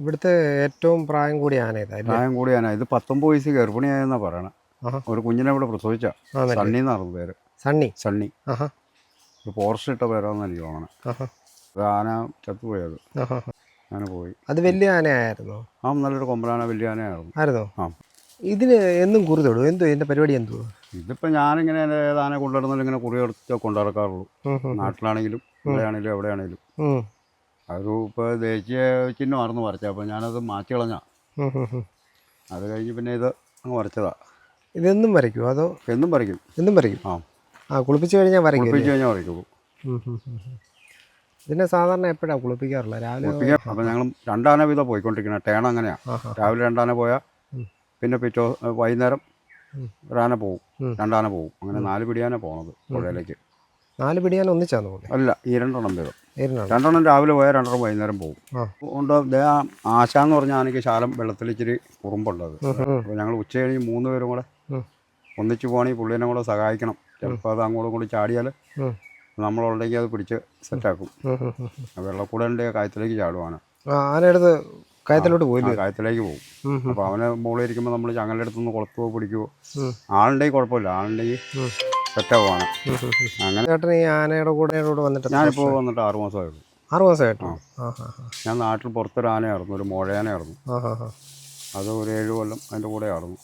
ഇവിടുത്തെ ഏറ്റവും പ്രായം കൂടിയ ആന ഇതാ പ്രായം കൂടിയ ആന. ഇത് പത്തൊമ്പത് വയസ്സ് ഗർഭിണിയായെന്നാ പറയണേ. ഒരു കുഞ്ഞിനെ ഇവിടെ പ്രസവിച്ച സണ്ണി എന്നായിരുന്നു പേര്. സണ്ണി? സണ്ണി. ഒരു ഫോറസ്റ്റ് ഇട്ട പേരാന്ന് എനിക്ക് തോന്നണേ. ആന ചത്തുപോയത് ആന പോയി. അത് വലിയ ആനയായിരുന്നു? ആ നല്ലൊരു കൊമ്പനാന വലിയ ആനയായിരുന്നു. ആയിരുന്നോ? ആ. ഇതിന് എന്നും കുറി തൊടും എന്തോ ഇതിന്റെ പരിപാടി എന്തോ? ഇതിപ്പോൾ ഞാനിങ്ങനെ എന്റെ ഏത് ആന കൊണ്ടുവരുന്നാലും ഇങ്ങനെ കുറിയെടുത്ത് കൊണ്ടുനടക്കാറുള്ളൂ. നാട്ടിലാണെങ്കിലും ഇവിടെയാണെങ്കിലും എവിടെയാണെങ്കിലും. അതൊരു ഇപ്പോൾ ദേശീയ ചിഹ്നമായിരുന്നു വരച്ചത് അപ്പോൾ ഞാനത് മാറ്റി കളഞ്ഞ. അത് കഴിഞ്ഞ് പിന്നെ ഇത് അങ്ങ് വരച്ചതാ ഇതെന്നും വരയ്ക്കുമോ അതോ എന്നും വരയ്ക്കും എന്നും വരയ്ക്കും ആ. ആ കുളിപ്പിച്ച് കഴിഞ്ഞാൽ വരയ്ക്കും കുളിപ്പിച്ച് കഴിഞ്ഞാൽ വരയ്ക്കുള്ളൂ ഇതിനെ സാധാരണ എപ്പോഴാണ് കുളിപ്പിക്കാറുള്ളത് രാവിലെ അപ്പോൾ ഞങ്ങൾ രണ്ടാന വീതം പോയിക്കൊണ്ടിരിക്കുന്നത് ടേൺ അങ്ങനെയാണ്. രാവിലെ രണ്ടാന പോയാൽ പിന്നെ പിറ്റോ വൈകുന്നേരം. ഒരാന പോവും. രണ്ടാന പോവും. അങ്ങനെ നാല് പിടിയാന പോണത് പുഴയിലേക്ക്. നാല് പിടിയാനൊന്നിച്ചാന്ന് ഒന്നിച്ചാന്ന് പോലെ അല്ല ഈ രണ്ടെണ്ണം വീതം രണ്ടെണ്ണം രാവിലെ പോയാൽ രണ്ടെണ്ണം വൈകുന്നേരം പോകും. അതുകൊണ്ട് ഉണ്ട്. ആശ എന്ന് പറഞ്ഞ ആനയ്ക്ക് ശാലം വെള്ളത്തിൽ ഇച്ചിരി കുറുമ്പുള്ളത്. അപ്പോൾ ഞങ്ങൾ ഉച്ച കഴിഞ്ഞ് മൂന്ന് പേരും കൂടെ. ഒന്നിച്ച് പോകണമെങ്കിൽ പുള്ളിനെ കൂടെ സഹായിക്കണം. ചിലപ്പോൾ അത് അങ്ങോട്ടും കൂടി ചാടിയാൽ. നമ്മളുണ്ടെങ്കിൽ അത് പിടിച്ച് സെറ്റാക്കും വെള്ളക്കൂടലിന്റെ കായത്തിലേക്ക് ചാടുവാണ് ആനയെടുത്ത് കയത്തിലോട്ട് പോയില്ലേ? കായത്തിലേക്ക് പോകും. അപ്പോൾ അവനെ മുകളിൽ ഇരിക്കുമ്പോൾ നമ്മൾ ചങ്ങലടുത്തുനിന്ന് കുളത്തുവോ പിടിക്കുവോ. ആളുണ്ടെങ്കിൽ കുഴപ്പമില്ല. ആളുണ്ടെങ്കിൽ ഉം. അങ്ങനെ ചേട്ടൻ ഈ ആനയുടെ കൂടെ കൂടെ വന്നിട്ട് ഞാനിപ്പോൾ? വന്നിട്ട് ആറ് മാസമായിരുന്നു ആറ് മാസമായിട്ടോ? ഞാൻ നാട്ടിൽ പുറത്തൊരു ആനയായിരുന്നു ഒരു മുഴയാനയായിരുന്നു. അത് ഒരു ഏഴ് കൊല്ലം അതിന്റെ കൂടെ ആയിരുന്നു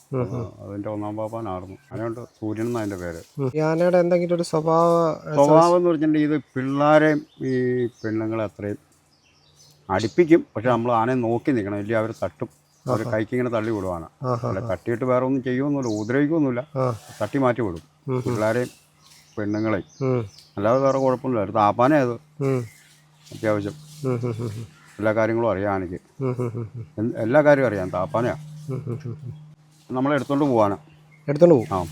അതിന്റെ ഒന്നാം പാപ്പാനായിരുന്നു. അതിനുണ്ട് സൂര്യൻ എന്നാണ് അതിന്റെ പേര്. ആനയുടെ എന്തെങ്കിലും ഒരു സ്വഭാവ സ്വഭാവം എന്ന് വെച്ചിട്ടുണ്ടെങ്കിൽ ഇത് പിള്ളേരെയും ഈ പെണ്ണുങ്ങളെ അത്രയും അടിപ്പിക്കും. പക്ഷെ നമ്മൾ ആനയെ നോക്കി നിൽക്കണം. ഇല്ലെങ്കിൽ അവർ തട്ടും. അവർ കൈക്ക് ഇങ്ങനെ തള്ളി വിടുവാണ് അല്ല തട്ടിയിട്ട് വേറെ ഒന്നും ചെയ്യുമൊന്നുമില്ല ഉപദ്രവിക്കൊന്നുമില്ല തട്ടി മാറ്റി വിടും. പിള്ളേരെയും പെണ്ണുങ്ങളെയും അല്ലാതെ വേറെ കുഴപ്പമില്ല ഒരു താപ്പാനേ അത് ഉം. അത്യാവശ്യം. എല്ലാ കാര്യങ്ങളും അറിയാം. എന്ത്- എല്ലാ കാര്യവും അറിയാം. ഉം. നമ്മളെ എടുത്തോണ്ട് പോവാനാ. എടുത്തോണ്ട് പോകും? ആ.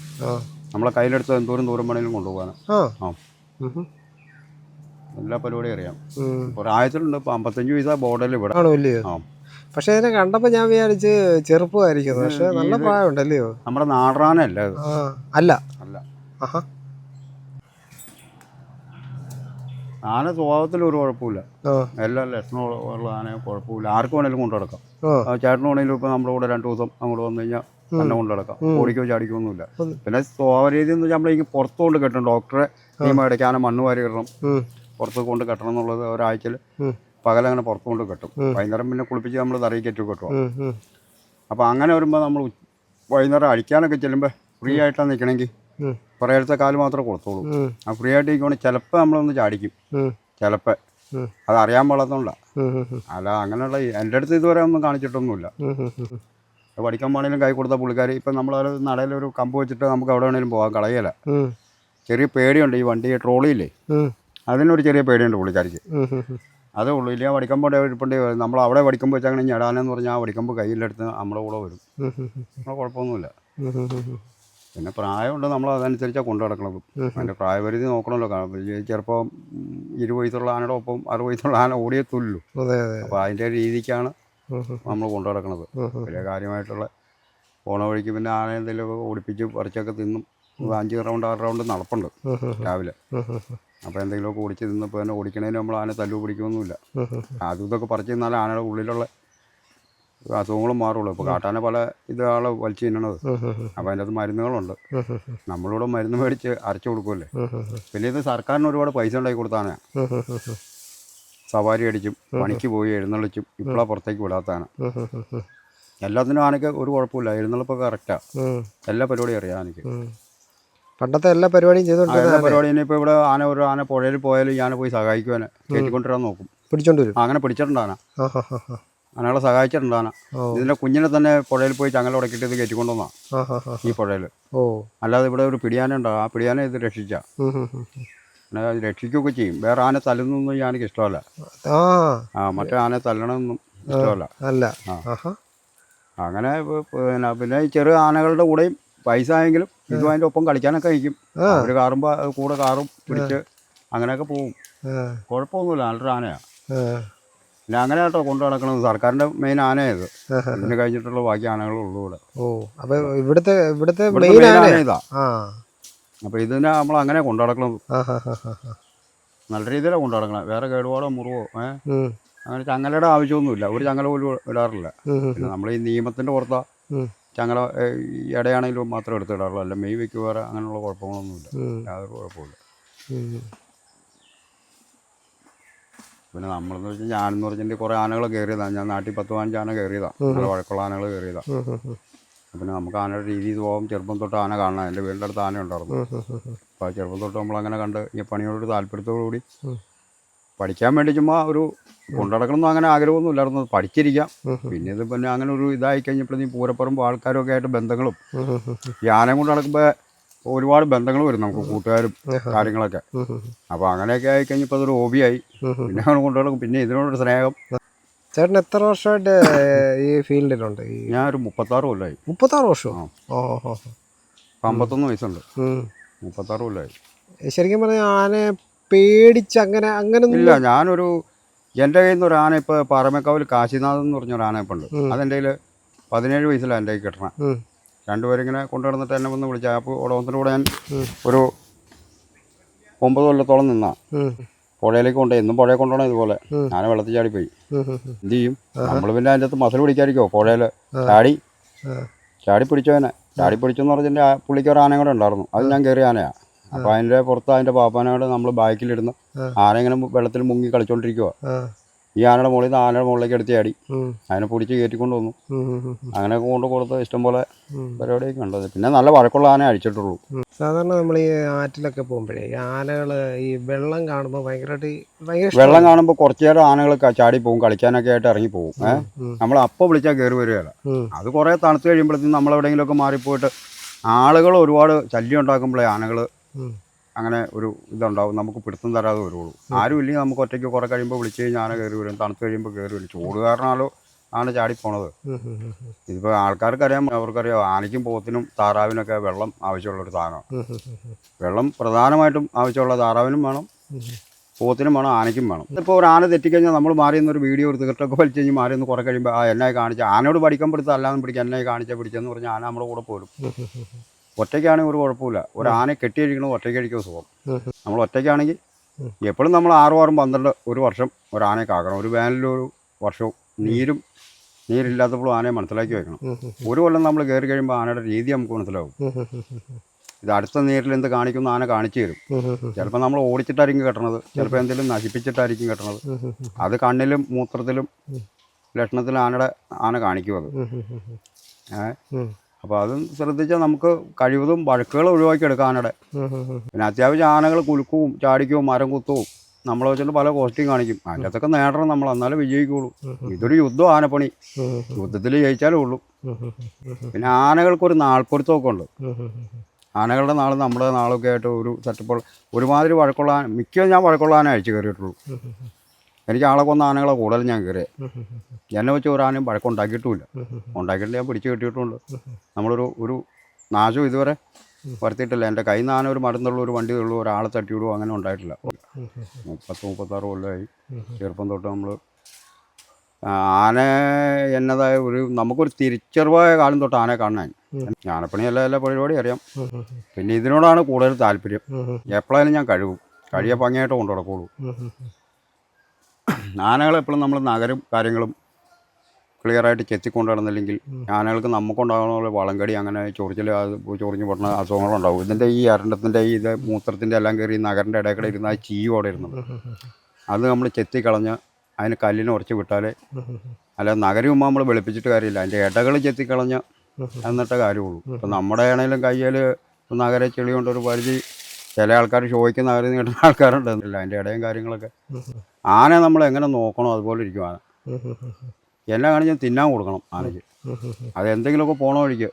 നമ്മളെ കയ്യിലെടുത്ത് എന്തോരം ദൂരം വേണേലും കൊണ്ടുപോകാനാ ആ. എല്ലാ പരിപാടിയും അറിയാം. ഒരാഴ്ചയിലുണ്ട്. ഇപ്പൊ അമ്പത്തഞ്ച് വയസ്സാ ബോർഡിൽ ഇവിടെ. ആണോ ഇല്ലയോ? ആ. പക്ഷെ ഇതിനെ കണ്ടപ്പോ ഞാൻ വിചാരിച്ച് ചെറുപ്പമായിരിക്കും. പക്ഷെ നല്ല പ്രായമുണ്ടല്ലയോ? നമ്മുടെ നാടറാനല്ല അല്ല. ആന സ്വഭാവത്തിൽ ഒരു കുഴപ്പമില്ല. എല്ലാം ലക്ഷണമുള്ള ആന കുഴപ്പമില്ല. ആർക്ക് വേണേലും കൊണ്ടു നടക്കാം. വേണേലും ഇപ്പൊ നമ്മുടെ കൂടെ രണ്ടു ദിവസം അങ്ങോട്ട് വന്നു കഴിഞ്ഞാൽ തന്നെ കൊണ്ടു നടക്കാം. ഓടിക്കോ ചാടിക്കോ ഒന്നുമില്ല പിന്നെ സ്വഭാവ രീതി എന്ന് വെച്ചാൽ നമ്മളേക്ക് പുറത്ത് കൊണ്ട് കെട്ടണം. ഡോക്ടറെ നിയമം ഇടയ്ക്ക് ആന മണ്ണ് വാരി കിട്ടണം. പുറത്ത് കൊണ്ട് കെട്ടണം എന്നുള്ളത് ഒരാഴ്ചയിൽ പകലങ്ങനെ പുറത്തു കൊണ്ട് കെട്ടും. വൈകുന്നേരം പിന്നെ കുളിപ്പിച്ച് നമ്മൾ തറയിൽ കെട്ടി കെട്ടുക. അപ്പോൾ അങ്ങനെ വരുമ്പോൾ നമ്മൾ വൈകുന്നേരം അടിക്കാനൊക്കെ ചെല്ലുമ്പോൾ ഫ്രീ ആയിട്ടാണ് നിൽക്കണമെങ്കിൽ. പുറകിലത്തെ കാൽ മാത്രമേ കൊടുത്തോളൂ ആ ഫ്രീ ആയിട്ട് ഇരിക്കുവാണെങ്കിൽ ചിലപ്പോൾ നമ്മളൊന്ന് ചാടിക്കും. ചിലപ്പോൾ. അത് അറിയാൻ ഉം. അല്ല അങ്ങനെയുള്ള എന്റെ അടുത്ത് ഇതുവരെ ഒന്നും കാണിച്ചിട്ടൊന്നുമില്ല. പഠിക്കാൻ വേണേലും കൈ കൊടുത്ത പുള്ളിക്കാർ ഇപ്പം നമ്മൾ നടയിലൊരു കമ്പ് വെച്ചിട്ട് നമുക്ക് എവിടെ വേണേലും പോകാം കളയല. ചെറിയ പേടിയുണ്ട് ഈ വണ്ടി ട്രോളിയില്ലേ അതിനൊരു ചെറിയ പേടിയുണ്ട് പുള്ളിക്കാരിക്ക്. അത് ഉള്ളൂ ഇല്ല പഠിക്കുമ്പോൾ ഇരിപ്പുണ്ട്. നമ്മൾ അവിടെ പഠിക്കുമ്പോൾ വെച്ചാൽ അങ്ങനെ ഞെടാനെന്ന് പറഞ്ഞാൽ ആ പഠിക്കുമ്പോൾ കയ്യിലെടുത്ത് നമ്മുടെ കൂടെ വരും. കുഴപ്പമൊന്നുമില്ല. പിന്നെ പ്രായമുണ്ട് നമ്മൾ അതനുസരിച്ചാണ് കൊണ്ടു നടക്കണത്. അതിന്റെ പ്രായപരിധി നോക്കണമല്ലോ. കാരണം ചിലപ്പോൾ ഇരുപത് വയസ്സുള്ള ആനയുടെ ഒപ്പം അറുപത് വയസ്സുള്ള ആന ഓടിയെത്തുള്ളൂ അപ്പോൾ അതിന്റെ രീതിക്കാണ് നമ്മൾ കൊണ്ടു ഉം. വലിയ കാര്യമായിട്ടുള്ള പോണ വഴിക്ക് പിന്നെ ആന എന്തെങ്കിലുമൊക്കെ ഓടിപ്പിച്ച് പറിച്ചൊക്കെ തിന്നും. അഞ്ച് റൗണ്ട് ആറ് റൗണ്ട് നടപ്പുണ്ട് രാവിലെ. അപ്പോൾ എന്തെങ്കിലുമൊക്കെ ഓടിച്ച് തിന്നപ്പോൾ തന്നെ ഓടിക്കണേന് നമ്മൾ ആന തല്ലു പിടിക്കുമൊന്നുമില്ല. അതും ഇതൊക്കെ പറിച്ച് തിന്നാൽ ആനയുടെ ഉള്ളിലുള്ള അസുഖങ്ങളും മാറുള്ളൂ. ഇപ്പോൾ കാട്ടാന പല ഇതാളെ വലിച്ചു തിന്നണത്. അപ്പൊ അതിന്റെ അകത്ത് മരുന്നുകളുണ്ട്. നമ്മളിവിടെ മരുന്ന് മേടിച്ച് അരച്ചു കൊടുക്കുമല്ലേ. പിന്നെ ഇത് സർക്കാരിന് ഒരുപാട് പൈസ ഉണ്ടാക്കി കൊടുത്താണ്. സവാരി അടിച്ചും പണിക്ക് പോയി എഴുന്നള്ളിച്ചും ഇപ്പോഴാണ് പുറത്തേക്ക് വിടാത്താണ്. എല്ലാത്തിനും ആനയ്ക്ക് ഒരു കുഴപ്പമില്ല. എഴുന്നള്ളപ്പൊ കറക്റ്റാണ് ഉം, എല്ലാ പരിപാടിയും അറിയാം ആനയ്ക്ക്. പണ്ടത്തെ എല്ലാ പരിപാടിയും ആ, ചെയ്തോണ്ടിരുന്ന എല്ലാ പരിപാടിയും ഇപ്പോൾ ഇവിടെ ആന ഒരു ആന പുഴയിൽ പോയാലും ഞാൻ പോയി സഹായിക്കുവാൻ കയറ്റിക്കൊണ്ടിരാൻ നോക്കും. പിടിച്ചോണ്ട് വരും. ആ, അങ്ങനെ പിടിച്ചിട്ടുണ്ടാണ് ആനകളെ സഹായിച്ചിട്ടുണ്ട് ആന ഇതിന്റെ കുഞ്ഞിനെ തന്നെ പുഴയിൽ പോയി ചങ്ങല ഉടക്കിട്ട് ഇത് കയറ്റിക്കൊണ്ടുവന്നാ. ഈ പുഴയിൽ ഓ. അല്ലാതെ ഇവിടെ ഒരു പിടിയാന ഉണ്ടാവും ആ പിടിയാനെ ഇത് രക്ഷിച്ച. രക്ഷിക്കുകയൊക്കെ ചെയ്യും. വേറെ ആന തല്ലുന്നൊന്നും ഈ ആനയ്ക്ക് ഇഷ്ടമല്ല. ആ. മറ്റേ ആന തല്ലണമെന്നും ഇഷ്ടമല്ല. അല്ല. അങ്ങനെ പിന്നെ പിന്നെ ഈ ചെറിയ ആനകളുടെ കൂടെയും പൈസ ആയെങ്കിലും ഇതും അതിന്റെ ഒപ്പം കളിക്കാനൊക്കെ കഴിക്കും. ഒരു അവർ കാറുമ്പോൾ കൂടെ കാറും പിടിച്ച് അങ്ങനെയൊക്കെ പോവും. കുഴപ്പമൊന്നുമില്ല. നല്ലൊരു ആനയാണ് ആ, പിന്നെ അങ്ങനെ കേട്ടോ കൊണ്ടു നടക്കണത്. സർക്കാരിന്റെ മെയിൻ ആനയത് ഇത്. ഇതിന് കഴിഞ്ഞിട്ടുള്ള ബാക്കി ആനകളുള്ളൂ ഇവിടെ. ഓ അപ്പൊ ഇവിടുത്തെ ഇവിടുത്തെ മെയിൻ ആന ഇതാ അപ്പോൾ ഇതിനെ നമ്മൾ അങ്ങനെ കൊണ്ടു ഹാ നല്ല രീതിയിലാണ് കൊണ്ടു നടക്കണം. വേറെ കേടുപാടോ മുറിവോ ഏ? ഉം. അങ്ങനെ ചങ്ങലയുടെ ആവശ്യമൊന്നുമില്ല. ഒരു ചങ്ങല പോലും ഇടാറില്ല. പിന്നെ നമ്മൾ ഈ നിയമത്തിന്റെ പുറത്താ. ചങ്ങല ഇടയാണെങ്കിലും മാത്രം എടുത്തിടാറുള്ളൂ. അല്ല മെയ് വെക്കുക വേറെ അങ്ങനെയുള്ള കുഴപ്പങ്ങളൊന്നുമില്ല. യാതൊരു കുഴപ്പമില്ല. പിന്നെ നമ്മളെന്ന് വെച്ചാൽ ഞാനെന്ന് പറഞ്ഞിട്ട് കുറേ ആനകൾ കയറിയതാണ് ഞാൻ നാട്ടിൽ പത്ത് പതിനഞ്ച് ആന കയറിയതാണ് നല്ല വഴക്കുള്ള ആനകൾ കയറിയതാണ്. പിന്നെ നമുക്ക് ആനയുടെ രീതി പോകും ചെറുപ്പം തൊട്ട് ആന കാണണം. എന്റെ വീടിന്റെ അടുത്ത് ആന ഉണ്ടായിരുന്നു. അപ്പോൾ ആ ചെറുപ്പം തൊട്ട് നമ്മളങ്ങനെ കണ്ട് ഈ പണിയോട് താല്പര്യത്തോടു കൂടി പഠിക്കാൻ വേണ്ടി ചുമ്മാ ഒരു കൊണ്ടുനടക്കണമെന്നും അങ്ങനെ ആഗ്രഹമൊന്നും ഇല്ലായിരുന്നു. പഠിച്ചിരിക്കാം. പിന്നെ ഇത് പിന്നെ അങ്ങനെ ഒരു ഇതായി കഴിഞ്ഞപ്പോഴത്തേക്കും പൂരപ്പറമ്പ് ആൾക്കാരൊക്കെ ആയിട്ട് ബന്ധങ്ങളും. ഈ ആനയും കൊണ്ട് നടക്കുമ്പോൾ ഒരുപാട് ബന്ധങ്ങൾ വരും നമുക്ക് കൂട്ടുകാരും കാര്യങ്ങളൊക്കെ അപ്പോൾ അങ്ങനെയൊക്കെ ആയി കഴിഞ്ഞപ്പോൾ അതൊരു ഹോബിയായി. പിന്നെ അങ്ങനെ കൊണ്ടു പിന്നെ ഇതിനോടൊരു സ്നേഹം ചേട്ടൻ എത്ര വർഷമായിട്ട് ഈ ഫീൽഡിലുണ്ട് ഞാൻ ഒരു മുപ്പത്താറ് കൊല്ലമായി മുപ്പത്താറ് വർഷം. ഓ ഓ. അമ്പത്തൊന്ന് വയസ്സുണ്ട്. മുപ്പത്താറ് കൊല്ലമായി ശരിക്കും പറഞ്ഞാൽ ആനയെ പേടിച്ച് അങ്ങനെ അങ്ങനെ ഇല്ല ഞാനൊരു എന്റെ കയ്യിൽ നിന്ന് ഒരു ആന ഇപ്പോൾ പാറമേക്കാവിൽ കാശിനാഥ് എന്ന് പറഞ്ഞ ഒരു ആന ഇപ്പം ഉണ്ട്. അതെന്റെ കയ്യിൽ പതിനേഴ് വയസ്സിലാണ് എന്റെ കയ്യിൽ കിട്ടണം. രണ്ടുപേരിങ്ങനെ കൊണ്ടു നടന്നിട്ട് എന്നെ വന്ന് വിളിച്ചു. അപ്പോൾ ഓടോത്തിന്റെ കൂടെ ഞാൻ ഒരു ഒമ്പത് കൊല്ലത്തോളം നിന്നാ. പുഴയിലേക്ക് കൊണ്ടുപോയി. എന്നും പുഴയെ കൊണ്ടുപോകണം ഇതുപോലെ. ഞാൻ വെള്ളത്തിൽ ചാടിപ്പോയി. എന്ത് ചെയ്യും? നമ്മൾ പിന്നെ അതിന്റെ അകത്ത് മസിൽ പിടിക്കാതിരിക്കുമോ പുഴയിൽ ചാടി. ചാടി പിടിച്ചവനെ. ചാടി പിടിച്ചെന്ന് പറഞ്ഞിട്ട് ആ പുള്ളിക്ക് ഒരു ആനയും കൂടെ ഉണ്ടായിരുന്നു. അത് ഞാൻ കയറിയ ആനയാണ് അപ്പോൾ അതിന്റെ പുറത്ത് അതിന്റെ പാപ്പാനോട് നമ്മൾ ബാക്കിലിരുന്ന് ആരെങ്ങനെ ആന ഇങ്ങനെ വെള്ളത്തിൽ മുങ്ങി കളിച്ചോണ്ടിരിക്കുക. ഈ ആനയുടെ മുകളിൽ നിന്ന് ആനയുടെ മുകളിലേക്ക് എടുത്ത് ചാടി. അതിനെ പിടിച്ച് കയറ്റിക്കൊണ്ട് വന്നു. അങ്ങനെ കൊണ്ട് കൊടുത്ത് ഇഷ്ടംപോലെ പരിപാടിയൊക്കെ ഉണ്ടത് പിന്നെ നല്ല വഴക്കുള്ള ആന അഴിച്ചിട്ടുള്ളൂ. സാധാരണ നമ്മൾ ഈ ആറ്റിലൊക്കെ പോകുമ്പോഴേ ഈ ആനകൾ ഈ വെള്ളം കാണുമ്പോൾ ഭയങ്കരമായിട്ട് ഭയങ്കര വെള്ളം കാണുമ്പോൾ കുറച്ച് നേരം ആനകൾ ചാടി പോകും കളിക്കാനൊക്കെ ആയിട്ട് ഇറങ്ങി പോകും. ഏഹ് നമ്മൾ അപ്പോൾ വിളിച്ചാൽ കയറി വരികയില്ല അത് കുറേ തണുത്ത് കഴിയുമ്പോഴത്തേക്കും നമ്മൾ എവിടെയെങ്കിലുമൊക്കെ മാറിപ്പോയിട്ട് ആളുകൾ ഒരുപാട് ശല്യം ഉണ്ടാക്കുമ്പോഴേ ആനകൾ. അങ്ങനെ ഒരു ഇതുണ്ടാവും. നമുക്ക് പിടുത്തം തരാതെ വരുള്ളൂ. ആരും ഇല്ലെങ്കിൽ നമുക്ക് ഒറ്റയ്ക്ക് കുറേ കഴിയുമ്പോൾ വിളിച്ചു കഴിഞ്ഞാൽ ആന കയറി വരും. തണുത്ത് കഴിയുമ്പോൾ കയറി വരും. ചൂട് കാരണമാലോ ആണ് ചാടിപ്പോണത്. ഇതിപ്പോൾ ആൾക്കാർക്കറിയാം അവർക്കറിയാം. ആനയ്ക്കും പോത്തിനും താറാവിനൊക്കെ വെള്ളം ആവശ്യമുള്ളൊരു സാധനമാണ്. വെള്ളം പ്രധാനമായിട്ടും ആവശ്യമുള്ള താറാവിനും വേണം പോത്തിനും വേണം ആനയ്ക്കും വേണം. ഇപ്പോൾ ഒരു ആന തെറ്റിക്കഴിഞ്ഞാൽ നമ്മൾ മാറി ഒരു വീഡിയോ ഒരു തീർട്ടൊക്കെ വലിച്ചു കഴിഞ്ഞ് മാറി ഒന്ന് കുറേ കഴിയുമ്പോൾ ആ എന്നെ കാണിച്ച ആനയോട് പഠിക്കാൻ പിടുത്തം അല്ലാതെ പിടിക്കുക എന്നെ കാണിച്ചാൽ പിടിച്ചെന്ന് പറഞ്ഞാൽ ആന നമ്മുടെ കൂടെ പോരും. ഒറ്റയ്ക്കാണെങ്കിൽ ഒരു കുഴപ്പമില്ല ഒരു ആനയെ കെട്ടിയഴിക്കണത് ഒറ്റയ്ക്കഴിക്കുക സുഖം. നമ്മൾ ഒറ്റയ്ക്കാണെങ്കിൽ എപ്പോഴും നമ്മൾ ആറും ആറും പന്ത്രണ്ട് ഒരു വർഷം ഒരു ആനയെ കാക്കണം ഒരു വേനലൊരു വർഷവും നീരും നീരില്ലാത്തപ്പോഴും ആനയെ മനസ്സിലാക്കി വെക്കണം ഒരു കൊല്ലം നമ്മൾ കയറി കഴിയുമ്പോൾ ആനയുടെ രീതി നമുക്ക് മനസ്സിലാവും. ഇത് അടുത്ത നീരിൽ എന്ത് കാണിക്കുന്ന ആന കാണിച്ചു തരും. ചിലപ്പോൾ നമ്മൾ ഓടിച്ചിട്ടായിരിക്കും കെട്ടണത് ചിലപ്പോൾ എന്തെങ്കിലും നശിപ്പിച്ചിട്ടായിരിക്കും കെട്ടണത്. അത് കണ്ണിലും മൂത്രത്തിലും. ലക്ഷണത്തിലും ആനയുടെ ആന കാണിക്കും അത്. ഏഹ്. അപ്പോൾ അതും ശ്രദ്ധിച്ചാൽ നമുക്ക് കഴിവതും വഴക്കുകൾ ഒഴിവാക്കി എടുക്കാം ആനയുടെ ഉം, ഉം, ഉം. പിന്നെ അത്യാവശ്യം ആനകൾ കുലുക്കവും ചാടിക്കവും മരം കുത്തവും. നമ്മൾ വെച്ചിട്ട് പല കോസ്റ്റിങ് കാണിക്കും. അതിന്റെ അകത്തൊക്കെ നേടണം നമ്മൾ എന്നാലേ വിജയിക്കുള്ളൂ. ഇതൊരു യുദ്ധം ആനപ്പണി. യുദ്ധത്തിൽ ജയിച്ചാലേ ഉള്ളൂ. പിന്നെ ആനകൾക്കൊരു നാൾപ്പൊരുത്തമൊക്കെ ഉണ്ട്. ആനകളുടെ നാൾ നമ്മുടെ നാളൊക്കെ ആയിട്ട് ഒരു സെറ്റപ്പോൾ ഒരുമാതിരി വഴക്കുള്ള ആന മിക്ക ഞാൻ വഴക്കുള്ള ആന അയച്ചു കയറിയിട്ടുള്ളൂ. എനിക്ക് ആളെ കൊന്ന ആനകളെ കൂടുതൽ ഞാൻ കയറിയത്. എന്നെ വെച്ച് ഒരു ആനയും പഴക്കം ഉണ്ടാക്കിയിട്ടുമില്ല. ഉണ്ടാക്കിയിട്ട് ഞാൻ പിടിച്ച് കെട്ടിയിട്ടുണ്ട്. നമ്മളൊരു ഒരു നാശം ഇതുവരെ വരുത്തിയിട്ടില്ല. എന്റെ കയ്യിൽ നിന്ന് ആന ഒരു മരുന്നുള്ള ഒരു വണ്ടി ഉള്ളൂ ഒരാളെ തട്ടിയിടുവോ അങ്ങനെ ഉണ്ടായിട്ടില്ല. മുപ്പത്ത് മുപ്പത്താറ് കൊല്ലമായി ചെറുപ്പം തൊട്ട് നമ്മൾ ആന എന്നതായ ഒരു നമുക്കൊരു തിരിച്ചറിവായ കാലം തൊട്ട് ആനയെ കാണാൻ. ആനപ്പണി എല്ലാ എല്ലാ പരിപാടി അറിയാം. പിന്നെ ഇതിനോടാണ് കൂടുതൽ താല്പര്യം. എപ്പോഴായാലും ഞാൻ കഴിവും. കഴിയ ഭംഗിയായിട്ട് കൊണ്ടു നടക്കുള്ളൂ. ആനകളെപ്പോഴും നമ്മൾ നഗരം കാര്യങ്ങളും ക്ലിയറായിട്ട് ചെത്തിക്കൊണ്ട് നടന്നില്ലെങ്കിൽ ആനകൾക്ക് നമുക്കുണ്ടാകുന്ന പോലെ വളങ്കടി അങ്ങനെ ചൊറിച്ചിൽ അത് ചൊറിഞ്ഞ് പൊട്ടുന്ന അസുഖങ്ങളുണ്ടാവും ഇതിന്റെ ഈ അരണ്ടത്തിന്റെ ഈ ഇത് മൂത്രത്തിന്റെ എല്ലാം കയറി നഗരന്റെ നഗറിന്റെ ഇടയിൽ കൂടെ ഇരുന്ന് ആ ചീയോടെ ഇരുന്നത്. അത് നമ്മൾ ചെത്തി കളഞ്ഞ് അതിന് കല്ലിനെ ഉറച്ച് വിട്ടാലേ. അല്ല നഗരവും നമ്മൾ വെളുപ്പിച്ചിട്ട് കാര്യമില്ല. അതിന്റെ ഇടകൾ ചെത്തിക്കളഞ്ഞ് എന്നിട്ട് കാര്യമുള്ളൂ. ഇപ്പം നമ്മുടെ ആണെങ്കിലും കയ്യിൽ നഗര ചെളി കൊണ്ടൊരു പരിധി ചില ആൾക്കാർ ഷോയ്ക്ക് ആരും കിട്ടുന്ന ആൾക്കാരുണ്ട്. അതിന്റെ ഇടയും കാര്യങ്ങളൊക്കെ ആനയെ നമ്മൾ എങ്ങനെ നോക്കണോ അതുപോലെ ഇരിക്കും ആന. എല്ലാം കാണിച്ചാൽ തിന്നാൻ കൊടുക്കണം ആനയ്ക്ക്. അത് എന്തെങ്കിലുമൊക്കെ പോണ വഴിക്ക്.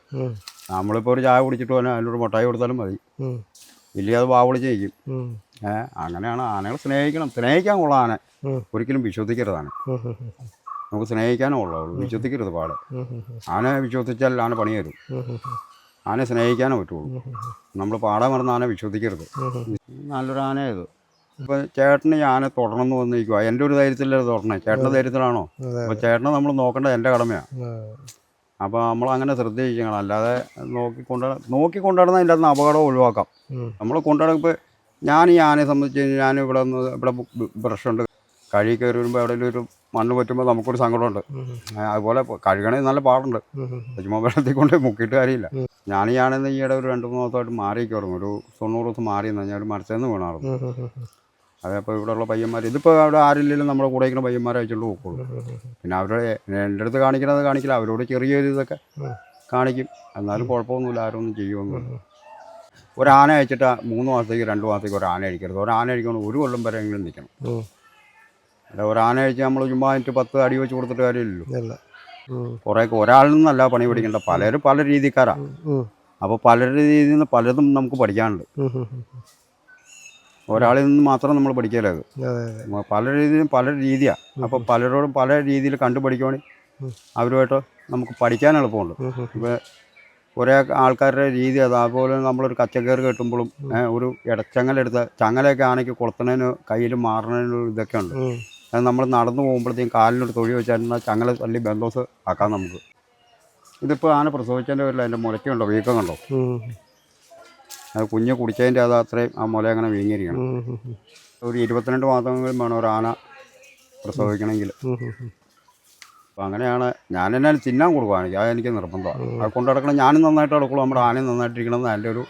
നമ്മളിപ്പോൾ ഒരു ചായ കുടിച്ചിട്ട് പോകാൻ അതിനൊരു മുട്ടായി കൊടുത്താലും മതി. ഇല്ലെങ്കിൽ അത് വാ വിളിച്ച് നിൽക്കും ഏഹ് അങ്ങനെയാണ് ആനകളെ സ്നേഹിക്കണം. സ്നേഹിക്കാൻ കൊള്ള ആന. ഒരിക്കലും വിശ്വസിക്കരുതാണ്. നമുക്ക് സ്നേഹിക്കാനേ ഉള്ളൂ. വിശ്വസിക്കരുത് പാടെ. ആന വിശ്വസിച്ചാൽ ആന പണി തരും. ആനെ. ആനയെ സ്നേഹിക്കാനേ പറ്റുള്ളൂ. നമ്മൾ പാടാൻ മറന്ന ആന വിശ്വസിക്കരുത്. നല്ലൊരു ആനയത് ഇപ്പം ചേട്ടന് ഞാൻ എന്ന് വന്നിരിക്കുക എന്റെ ഒരു ധൈര്യത്തിലല്ലേ തുടരണേ ചേട്ടന്റെ ധൈര്യത്തിലാണോ? അപ്പൊ ചേട്ടനെ നമ്മൾ നോക്കേണ്ടത് എന്റെ കടമയാണ് അപ്പൊ അപ്പോൾ നമ്മൾ അങ്ങനെ ശ്രദ്ധിക്കണം അല്ലാതെ നോക്കി കൊണ്ടു നോക്കി അതിന്റെ അകത്ത് അപകടം ഒഴിവാക്കാം. നമ്മൾ കൊണ്ടുനടക്കുമ്പോൾ ഞാൻ ഈ ആനയെ സംബന്ധിച്ച് കഴിഞ്ഞാൽ ഞാൻ ഇവിടെ നിന്ന് ഇവിടെ ബ്രഷുണ്ട് കഴുകി കഴി കയറി വരുമ്പോൾ എവിടെയെങ്കിലും ഒരു മണ്ണ് പറ്റുമ്പോൾ നമുക്കൊരു സങ്കടമുണ്ട്. അതുപോലെ കഴുകണേ നല്ല പാടുണ്ട്. ചുമ്മാ വെള്ളത്തിൽ കൊണ്ട് മുക്കിയിട്ട് കാര്യമില്ല. ഞാൻ ഈ ആണെന്ന് ഈയിടെ ഒരു രണ്ട് മൂന്ന് ദിവസമായിട്ട് മാറിയൊക്കെ ഒരു തൊണ്ണൂറ് ദിവസം മാറി ഞാൻ ഒരു മരത്തേന്ന് വീണായിരുന്നു അതപ്പോൾ ഇവിടെയുള്ള പയ്യന്മാർ ഇതിപ്പോൾ അവിടെ ആരില്ലെങ്കിലും നമ്മുടെ കൂടെ ഇരിക്കുന്ന പയ്യന്മാരെ അയച്ചുകൊണ്ട് പോകുള്ളൂ പിന്നെ അവരുടെ എന്റെ അടുത്ത് കാണിക്കണത് കാണിക്കില്ല അവരോട് ചെറിയൊരു ഇതൊക്കെ കാണിക്കും. എന്നാലും കുഴപ്പമൊന്നുമില്ല ആരൊന്നും ചെയ്യുമൊന്നുമില്ല ഒരാന അയച്ചിട്ട് മൂന്ന് മാസത്തേക്ക് രണ്ട് മാസത്തേക്ക് ഒരു ആന അടിക്കരുത്. ഒരു ആന അടിക്കണം ഒരു കൊല്ലം വരെ എങ്കിലും നിൽക്കണം. അല്ല ഒരു ആന അഴിച്ച് നമ്മൾ ചുമ്മാ എന്നിട്ട് പത്ത് അടി വെച്ച് കൊടുത്തിട്ട് കാര്യമില്ലല്ലോ. കുറേയൊക്കെ ഒരാളിൽ നിന്നല്ല പണി പഠിക്കേണ്ട പലരും പല രീതിക്കാരാണ് അപ്പോൾ പലരുടെ രീതിയിൽ നിന്ന് പലതും നമുക്ക് പഠിക്കാനുണ്ട്. ഒരാളിൽ നിന്ന് മാത്രം നമ്മൾ പഠിക്കലത് പല രീതിയിലും പല രീതിയാണ് അപ്പോൾ പലരോടും പല രീതിയിൽ കണ്ടു പഠിക്കുവാണെങ്കിൽ. അവരുമായിട്ട് നമുക്ക് പഠിക്കാൻ എളുപ്പമുണ്ട്. ഇപ്പോൾ ഒരേ ആൾക്കാരുടെ രീതി അത് അതുപോലെ നമ്മളൊരു കച്ചക്കയറ് കെട്ടുമ്പോഴും ഒരു ഇടച്ചങ്ങലെടുത്ത് ചങ്ങലയൊക്കെ ആണെങ്കിൽ കൊളുത്തണേനും കയ്യിൽ മാറണേനും ഇതൊക്കെ ഉണ്ട്. അത് നമ്മൾ നടന്നു പോകുമ്പോഴത്തേക്കും കാലിനൊരു തൊഴി വെച്ചാൽ ചങ്ങല തല്ലി ബന്ധോസ് ആക്കാം നമുക്ക്. ഇതിപ്പോൾ ആന പ്രസവിച്ചതിന്റെ പേരിൽ അതിന്റെ മുലയ്ക്കുണ്ടോ? വീക്കം കണ്ടോ അത് കുഞ്ഞ് കുടിച്ചതിന്റെ അത് അത്രയും ആ മുല അങ്ങനെ വീങ്ങിയിരിക്കണം ഒരു ഇരുപത്തിരണ്ട് മാസമെങ്കിലും വേണം ഒരു ആന പ്രസവിക്കണമെങ്കിൽ. അപ്പോൾ അങ്ങനെയാണ് ഞാൻ എന്നെ തിന്നാൻ കൊടുക്കുകയാണെങ്കിൽ അത് എനിക്ക് നിർബന്ധമാണ്. അത് കൊണ്ടു നടക്കണം ഞാനും നന്നായിട്ട് നടക്കുള്ളൂ. നമ്മുടെ ആനയും നന്നായിട്ടിരിക്കണം എന്ന് എന്റെ ഒരു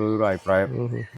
ഒരു അഭിപ്രായം.